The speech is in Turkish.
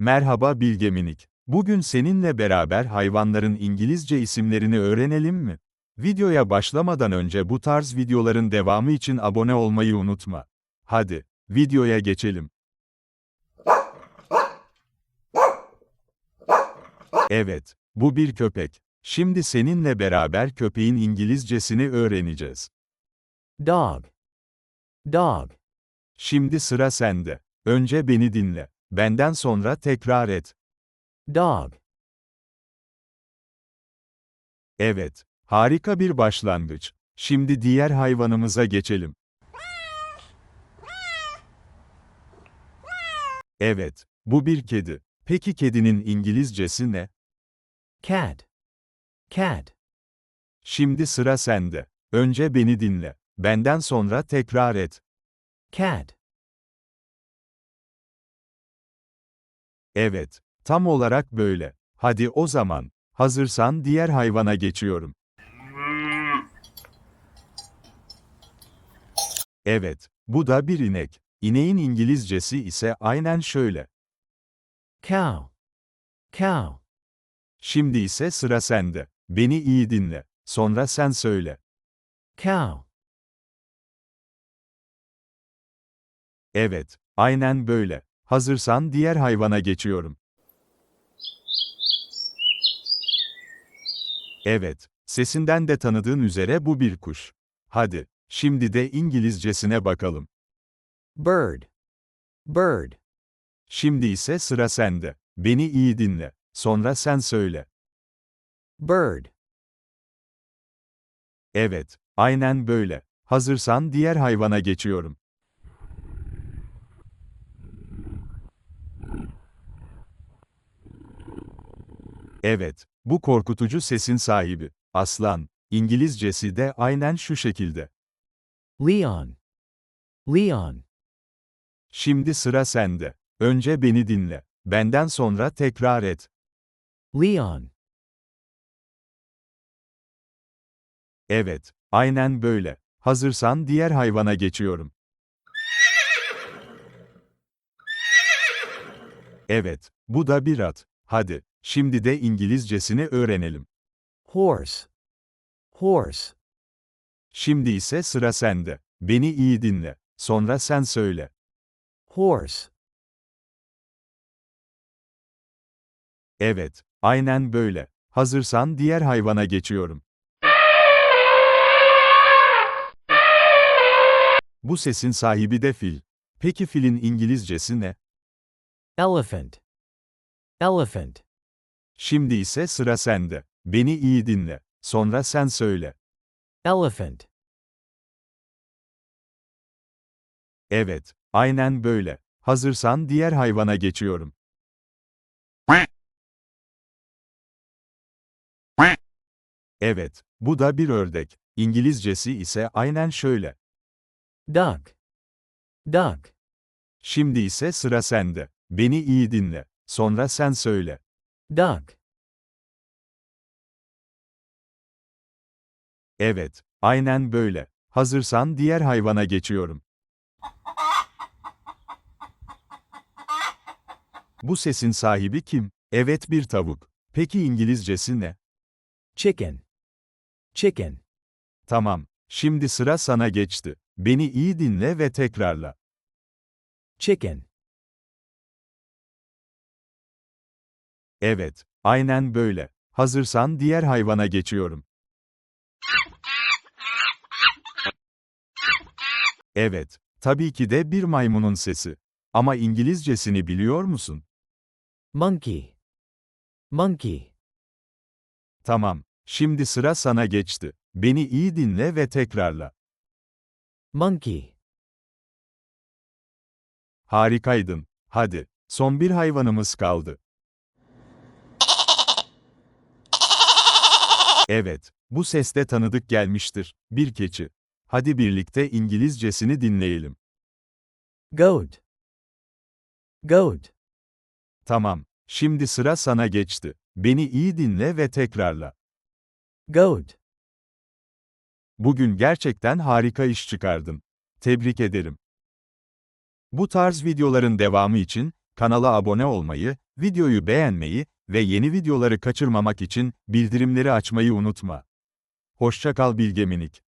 Merhaba Bilge Minik. Bugün seninle beraber hayvanların İngilizce isimlerini öğrenelim mi? Videoya başlamadan önce bu tarz videoların devamı için abone olmayı unutma. Hadi, videoya geçelim. Evet, bu bir köpek. Şimdi seninle beraber köpeğin İngilizcesini öğreneceğiz. Dog. Dog. Şimdi sıra sende. Önce beni dinle. Benden sonra tekrar et. Dog. Evet, harika bir başlangıç. Şimdi diğer hayvanımıza geçelim. Evet, bu bir kedi. Peki kedinin İngilizcesi ne? Cat. Cat. Şimdi sıra sende. Önce beni dinle. Benden sonra tekrar et. Cat. Evet, tam olarak böyle. Hadi o zaman, hazırsan diğer hayvana geçiyorum. Evet, bu da bir inek. İneğin İngilizcesi ise aynen şöyle. Cow. Cow. Şimdi ise sıra sende. Beni iyi dinle. Sonra sen söyle. Cow. Evet, aynen böyle. Hazırsan diğer hayvana geçiyorum. Evet, sesinden de tanıdığın üzere bu bir kuş. Hadi, şimdi de İngilizcesine bakalım. Bird. Bird. Şimdi ise sıra sende. Beni iyi dinle. Sonra sen söyle. Bird. Evet, aynen böyle. Hazırsan diğer hayvana geçiyorum. Evet, bu korkutucu sesin sahibi. Aslan. İngilizcesi de aynen şu şekilde. Leon. Leon. Şimdi sıra sende. Önce beni dinle. Benden sonra tekrar et. Leon. Evet, aynen böyle. Hazırsan diğer hayvana geçiyorum. Evet, bu da bir at. Hadi, şimdi de İngilizcesini öğrenelim. Horse. Horse. Şimdi ise sıra sende. Beni iyi dinle. Sonra sen söyle. Horse. Evet, aynen böyle. Hazırsan diğer hayvana geçiyorum. Bu sesin sahibi de fil. Peki filin İngilizcesi ne? Elephant. Elephant. Şimdi ise sıra sende. Beni iyi dinle. Sonra sen söyle. Elephant. Evet, aynen böyle. Hazırsan diğer hayvana geçiyorum. Evet, bu da bir ördek. İngilizcesi ise aynen şöyle. Duck. Duck. Şimdi ise sıra sende. Beni iyi dinle. Sonra sen söyle. Duck. Evet, aynen böyle. Hazırsan diğer hayvana geçiyorum. Bu sesin sahibi kim? Evet bir tavuk. Peki İngilizcesi ne? Chicken. Chicken. Tamam. Şimdi sıra sana geçti. Beni iyi dinle ve tekrarla. Chicken. Evet, aynen böyle. Hazırsan diğer hayvana geçiyorum. Evet, tabii ki de bir maymunun sesi. Ama İngilizcesini biliyor musun? Monkey. Monkey. Tamam. Şimdi sıra sana geçti. Beni iyi dinle ve tekrarla. Monkey. Harikaydın. Hadi, son bir hayvanımız kaldı. Evet, bu ses de tanıdık gelmiştir. Bir keçi. Hadi birlikte İngilizcesini dinleyelim. Goat. Goat. Tamam. Şimdi sıra sana geçti. Beni iyi dinle ve tekrarla. Goat. Bugün gerçekten harika iş çıkardın. Tebrik ederim. Bu tarz videoların devamı için Kanala abone olmayı, videoyu beğenmeyi ve yeni videoları kaçırmamak için bildirimleri açmayı unutma. Hoşça kal Bilge Minik.